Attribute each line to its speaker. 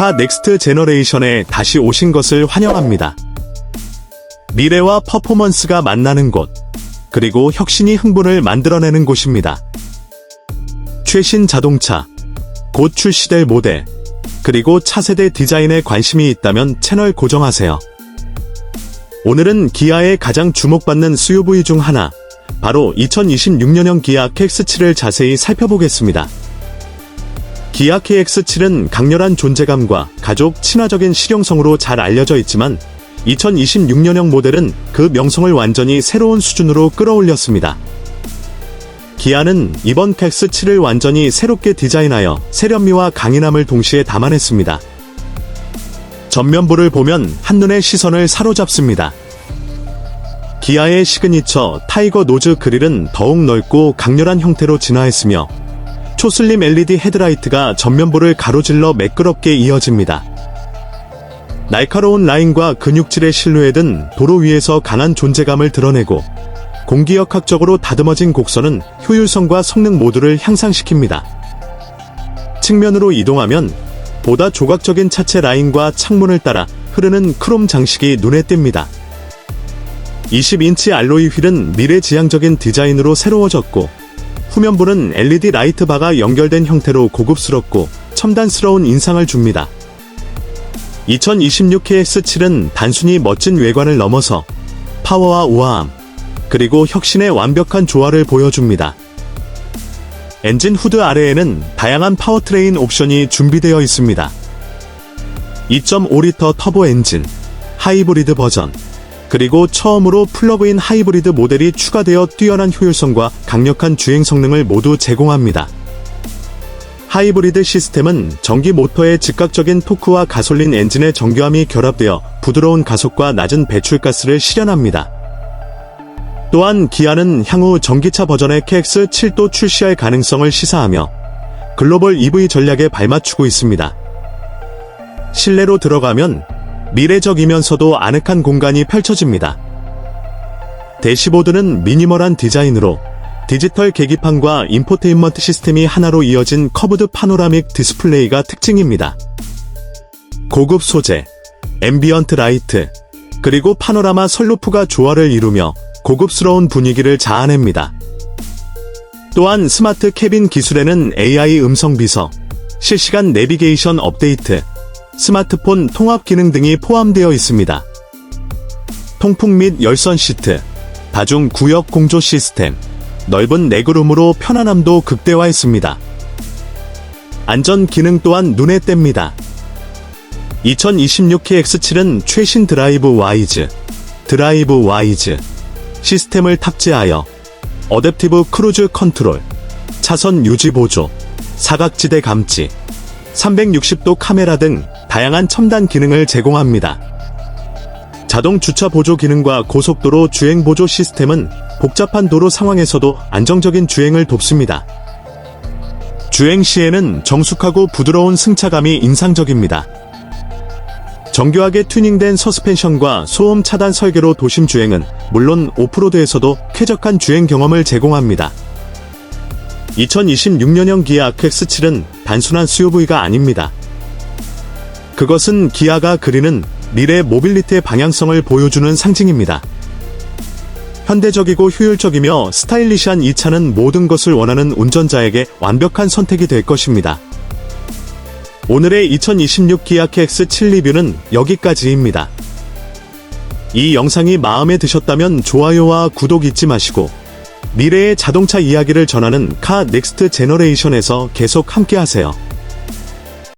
Speaker 1: 카 넥스트 제너레이션에 다시 오신 것을 환영합니다. 미래와 퍼포먼스가 만나는 곳, 그리고 혁신이 흥분을 만들어내는 곳입니다. 최신 자동차, 곧 출시될 모델, 그리고 차세대 디자인에 관심이 있다면 채널 고정하세요. 오늘은 기아의 가장 주목받는 SUV 중 하나, 바로 2026년형 기아 KX7을 자세히 살펴보겠습니다. 기아 KX7은 강렬한 존재감과 가족 친화적인 실용성으로 잘 알려져 있지만 2026년형 모델은 그 명성을 완전히 새로운 수준으로 끌어올렸습니다. 기아는 이번 KX7을 완전히 새롭게 디자인하여 세련미와 강인함을 동시에 담아냈습니다. 전면부를 보면 한눈에 시선을 사로잡습니다. 기아의 시그니처 타이거 노즈 그릴은 더욱 넓고 강렬한 형태로 진화했으며 초슬림 LED 헤드라이트가 전면부를 가로질러 매끄럽게 이어집니다. 날카로운 라인과 근육질의 실루엣은 도로 위에서 강한 존재감을 드러내고 공기역학적으로 다듬어진 곡선은 효율성과 성능 모두를 향상시킵니다. 측면으로 이동하면 보다 조각적인 차체 라인과 창문을 따라 흐르는 크롬 장식이 눈에 띕니다. 20인치 알로이 휠은 미래지향적인 디자인으로 새로워졌고 후면부는 LED 라이트 바가 연결된 형태로 고급스럽고 첨단스러운 인상을 줍니다. 2026 KX7은 단순히 멋진 외관을 넘어서 파워와 우아함, 그리고 혁신의 완벽한 조화를 보여줍니다. 엔진 후드 아래에는 다양한 파워트레인 옵션이 준비되어 있습니다. 2.5리터 터보 엔진, 하이브리드 버전, 그리고 처음으로 플러그인 하이브리드 모델이 추가되어 뛰어난 효율성과 강력한 주행 성능을 모두 제공합니다. 하이브리드 시스템은 전기 모터의 즉각적인 토크와 가솔린 엔진의 정교함이 결합되어 부드러운 가속과 낮은 배출가스를 실현합니다. 또한 기아는 향후 전기차 버전의 KX7도 출시할 가능성을 시사하며 글로벌 EV 전략에 발맞추고 있습니다. 실내로 들어가면 미래적이면서도 아늑한 공간이 펼쳐집니다. 대시보드는 미니멀한 디자인으로 디지털 계기판과 인포테인먼트 시스템이 하나로 이어진 커브드 파노라믹 디스플레이가 특징입니다. 고급 소재, 앰비언트 라이트, 그리고 파노라마 선루프가 조화를 이루며 고급스러운 분위기를 자아냅니다. 또한 스마트 캐빈 기술에는 AI 음성 비서, 실시간 내비게이션 업데이트, 스마트폰 통합 기능 등이 포함되어 있습니다. 통풍 및 열선 시트, 다중 구역 공조 시스템, 넓은 레그룸으로 편안함도 극대화했습니다. 안전 기능 또한 눈에 띕니다. 2026 KX7은 최신 드라이브 와이즈, 드라이브 와이즈 시스템을 탑재하여 어댑티브 크루즈 컨트롤, 차선 유지 보조, 사각지대 감지, 360도 카메라 등 다양한 첨단 기능을 제공합니다. 자동 주차 보조 기능과 고속도로 주행 보조 시스템은 복잡한 도로 상황에서도 안정적인 주행을 돕습니다. 주행 시에는 정숙하고 부드러운 승차감이 인상적입니다. 정교하게 튜닝된 서스펜션과 소음 차단 설계로 도심 주행은 물론 오프로드에서도 쾌적한 주행 경험을 제공합니다. 2026년형 기아 KX7은 단순한 SUV가 아닙니다. 그것은 기아가 그리는 미래 모빌리티의 방향성을 보여주는 상징입니다. 현대적이고 효율적이며 스타일리시한 이 차는 모든 것을 원하는 운전자에게 완벽한 선택이 될 것입니다. 오늘의 2026 기아 KX7 리뷰는 여기까지입니다. 이 영상이 마음에 드셨다면 좋아요와 구독 잊지 마시고 미래의 자동차 이야기를 전하는 카 넥스트 제너레이션에서 계속 함께 하세요.